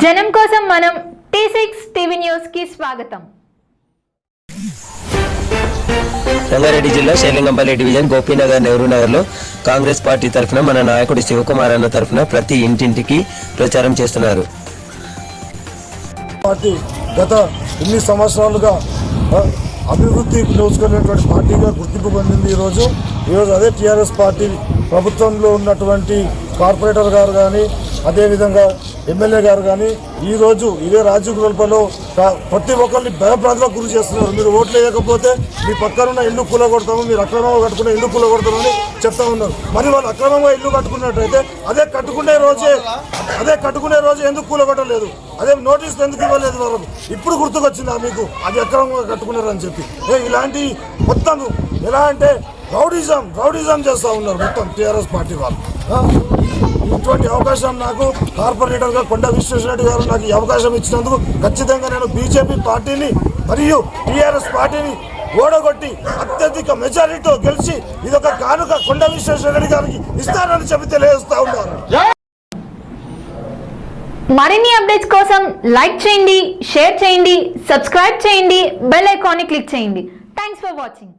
జనం కోసం మనం టీ సిక్స్ టీవీ న్యూస్కి స్వాగతం. రంగారెడ్డి జిల్లా శైలింగంపల్లి డివిజన్ గోపీనగర్ నెహ్రూ నగర్లో కాంగ్రెస్ పార్టీ తరఫున మన నాయకుడు శివకుమార్ అన్న తరఫున ప్రతి ఇంటింటికి ప్రచారం చేస్తున్నారు. పార్టీ గత ఎన్ని సంవత్సరాలుగా అభివృద్ధి నోచుకునేటువంటి పార్టీగా గుర్తింపు పొందింది ఈరోజు. ఈరోజు అదే టీఆర్ఎస్ పార్టీ ప్రభుత్వంలో ఉన్నటువంటి కార్పొరేటర్ గారు కానీ అదేవిధంగా ఎమ్మెల్యే గారు కానీ ఈరోజు ఇదే రాజీవ్ గృహలో ప్రతి ఒక్కరిని భయప్రాంతాలకు గురి చేస్తున్నారు. మీరు ఓట్లు వేయకపోతే మీ పక్కనున్న ఇల్లు కూలగొడతాము మీరు అక్రమంగా కట్టుకున్న ఇల్లు కూలగొడతామని చెప్తా ఉన్నారు. మరి వాళ్ళు అక్రమంగా ఇల్లు కట్టుకున్నట్టయితే అదే కట్టుకునే రోజే అదే కట్టుకునే రోజు ఎందుకు కూలగొట్టలేదు? అదే నోటీస్ ఎందుకు ఇవ్వలేదు వాళ్ళకు? ఇప్పుడు గుర్తుకొచ్చిందా మీకు? అది అక్రమంగా కట్టుకున్నారని చెప్పి. ఇలాంటి మొత్తం ఎలా అంటే రౌడిజం రౌడిజం చేస్తూ ఉన్నారు మొత్తం టీఆర్ఎస్ పార్టీ వాళ్ళు. ఇటువంటి అవకాశం నాకు కార్పొరేటర్గా కొండ విశ్వేశ్వరరెడ్డి గారు నాకు ఈ అవకాశం ఇచ్చినందుకు ఖచ్చితంగా నేను బీజేపీ పార్టీని మరియు టీఆర్ఎస్ పార్టీని ఓడగొట్టి అత్యధిక మెజారిటీతో గెలిచి ఇదొక కానుక కొండ విశ్వేశ్వరరెడ్డి గారికి ఇస్తానని చెప్పి తెలియజేస్తా ఉన్నారు. మరిన్ని అప్డేట్స్ కోసం లైక్ చేయండి షేర్ చేయండి సబ్స్క్రైబ్ చేయండి బెల్ ఐకాన్ని క్లిక్ చేయండి. Thanks for watching